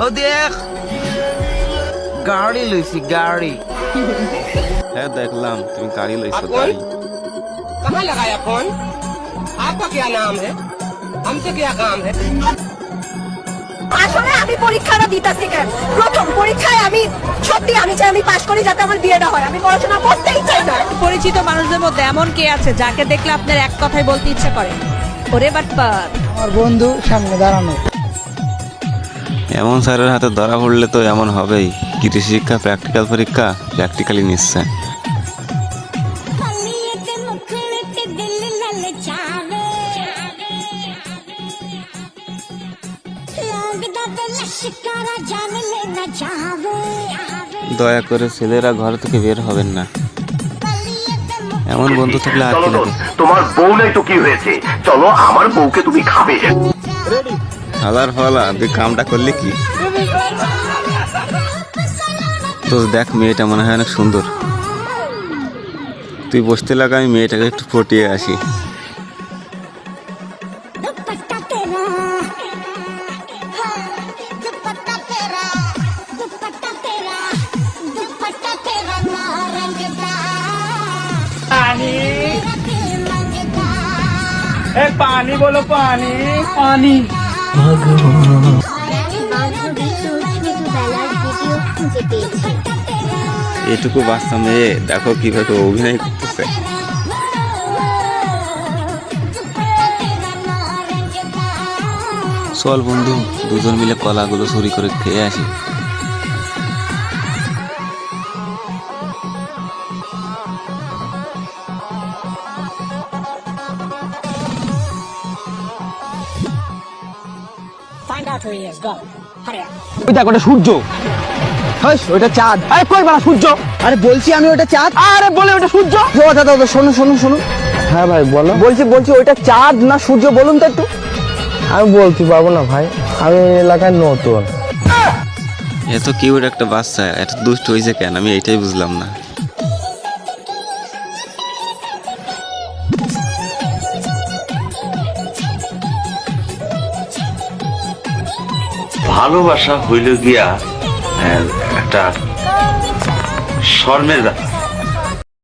ও দেখ গাড়ি লইছি গাড়ি হ্যাঁ দেখলাম তুমি গাড়ি লইছো आप গাড়ি कौन कहाँ लगाया फोन आपका क्या नाम है हमसे क्या काम है আসলে আমি পরীক্ষাটা দিতেছি কেন প্রথম পরীক্ষায় আমি সত্যি আমি চাই আমি পাশ করি যাতে আমার বিয়েটা হয় আমি পড়াশোনা করতেই চাই না পরিচিত মানুষদের মধ্যে এমন কে আছে যাকে দেখলে আপনার এক কথাই বলতে ইচ্ছে করে ওরে বাটপার আমার বন্ধু সামনে দাঁড়ানো এমন স্যারের হাতে ধরা পড়লে তো এমন হবেই। কৃষি শিক্ষা প্র্যাকটিক্যাল পরীক্ষা প্র্যাকটিক্যালি নিচ্ছে। দয়া করে ছেলেরা ঘর থেকে বের হবেন না। এমন বন্ধু থাকলে আর তোমার বউ নাই তো কি হয়েছে? চলো আমার বউকে তুমি খাবে। হাজার ফলা তুই কামটা করলি কি? তো দেখ মেয়েটা মনে হয় অনেক সুন্দর। তুই বসতে লাগা আমি মেয়েটাকে একটু ফটিয়ে আসি। পানি বলো পানি। পানি। এটুকু বাচ্চা মেয়ে, দেখো কীভাবে অভিনয় করতেছে। চল বন্ধু, দুজন মিলে কলাগুলো চুরি করে খেয়ে আসি। ওই দেখ ওটা সূর্য। হাস, ওটা চাঁদ। আরে কই বাড়া সূর্য? আরে বলছি আমি ওটা চাঁদ। আরে বলে ওটা সূর্য? ও দাদা দাদা শোনো শোনো শোনো। হ্যাঁ ভাই বলো। বলছি বলছি ওইটা চাঁদ না সূর্য বলুন তো একটু। আমি বলতে পারব না ভাই আমি এই এলাকায় নতুন। এত কিউট একটা বাচ্চা এত দুষ্ট হয়েছে কেন? আমি এইটাই বুঝলাম না। ভালোবাসা হইল গিয়া একটা শর্মের ব্যাপার